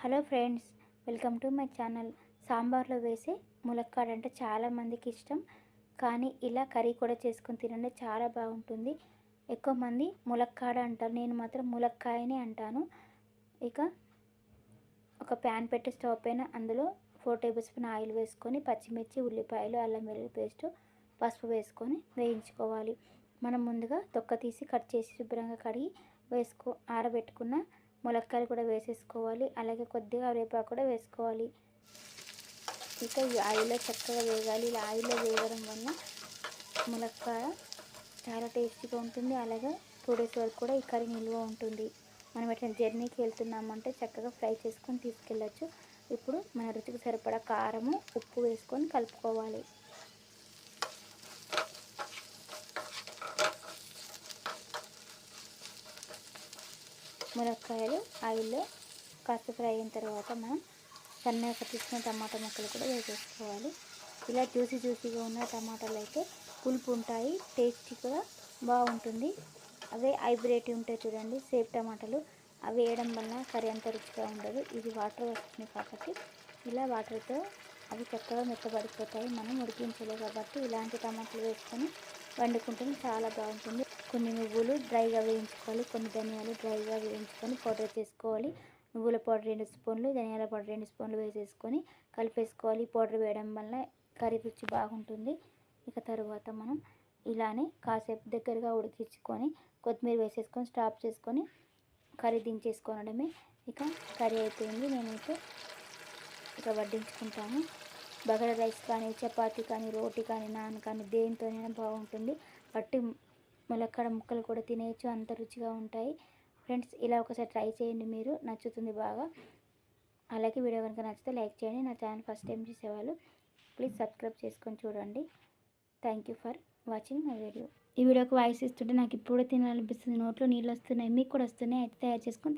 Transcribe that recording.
Hello friends welcome to my channel. సాంబార్లో వేసే ములక్కాడ అంటే చాలామందికి ఇష్టం. కానీ ఇలా కర్రీ కూడా చేసుకొని తినండి చాలా బాగుంటుంది. ఎక్కువ మంది ములక్కాడ అంటారు. నేను మాత్రం ములక్కాయని అంటాను. ఇక ఒక ప్యాన్ పెట్టి స్టవ్ పైన అందులో ఫోర్ టేబుల్ స్పూన్ ఆయిల్ వేసుకొని పచ్చిమిర్చి ఉల్లిపాయలు అల్లం వెల్లుల్లి పేస్ట్ పసుపు వేసుకొని వేయించుకోవాలి. మనం ముందుగా తొక్క తీసి కట్ చేసి శుభ్రంగా కడిగి వేసుకో ఆరబెట్టుకున్న ములక్కాయలు కూడా వేసేసుకోవాలి. అలాగే కొద్దిగా వేపాకు కూడా వేసుకోవాలి. ఇంకా ఈ ఆయిల్లో చక్కగా వేగాలి. ఇలా ఆయిల్లో వేయడం వల్ల ములక్కాయ చాలా టేస్టీగా ఉంటుంది. అలాగే టూ డేస్ వరకు కూడా ఈ కర్రీ నిల్వ ఉంటుంది. మనం ఎట్లా జర్నీకి వెళ్తున్నామంటే చక్కగా ఫ్రై చేసుకొని తీసుకెళ్ళచ్చు. ఇప్పుడు మన రుచికి సరిపడా కారము ఉప్పు వేసుకొని కలుపుకోవాలి. మునక్కాయలు ఆయిల్లో కాస్త ఫ్రై అయిన తర్వాత మనం సన్నగా తీసుకున్న టమాటా ముక్కలు కూడా వేసేసుకోవాలి. ఇలా జ్యూసీ జ్యూసీగా ఉన్న టమాటాలు అయితే పులుపు ఉంటాయి టేస్టీగా బాగుంటుంది. అవే హైబ్రిడ్ ఉంటాయి చూడండి సేఫ్ టమాటాలు. అవి వేయడం వల్ల కర్రీ అంత రుచిగా ఉండదు. ఇది వాటర్ వస్తుంది కాబట్టి ఇలా వాటర్తో అవి చక్కగా మెత్తబడిపోతాయి. మనం ఉడికించలేదు కాబట్టి ఇలాంటి టమాటాలు వేసుకొని వండుకుంటే చాలా బాగుంటుంది. కొన్ని నువ్వులు డ్రైగా వేయించుకోవాలి కొన్ని ధనియాలు డ్రైగా వేయించుకొని పౌడర్ చేసుకోవాలి. నువ్వుల పౌడర్ రెండు స్పూన్లు ధనియాల పౌడర్ రెండు స్పూన్లు వేసేసుకొని కలిపేసుకోవాలి. పౌడర్ వేయడం వల్ల కర్రీ రుచి బాగుంటుంది. ఇక తర్వాత మనం ఇలానే కాసేపు దగ్గరగా ఉడికించుకొని కొత్తిమీర వేసేసుకొని స్టాప్ చేసుకొని కర్రీ దించేసుకోవడమే. ఇక కర్రీ అయిపోయింది. నేనైతే ఇక వడ్డించుకుంటాను. బగడ రైస్ కానీ చపాతీ కానీ రోటీ కానీ నాన్ కానీ దేనితోనైనా బాగుంటుంది. బట్టి ములక్కడ ముక్కలు కూడా తినేయచ్చు అంత రుచిగా ఉంటాయి. ఫ్రెండ్స్ ఇలా ఒకసారి ట్రై చేయండి మీరు. నచ్చుతుంది బాగా. అలాగే వీడియో కనుక నచ్చితే లైక్ చేయండి. నా ఛానల్ ఫస్ట్ టైం చూసేవాళ్ళు ప్లీజ్ సబ్స్క్రైబ్ చేసుకొని చూడండి. Thank you for watching my video. ఈ వీడియోకి వాయిస్ ఇస్తుంటే నాకు ఇప్పుడు తినాలనిపిస్తుంది. నోట్లో నీళ్ళు వస్తున్నాయి మీకు కూడా వస్తున్నాయి. అయితే తయారు చేసుకొని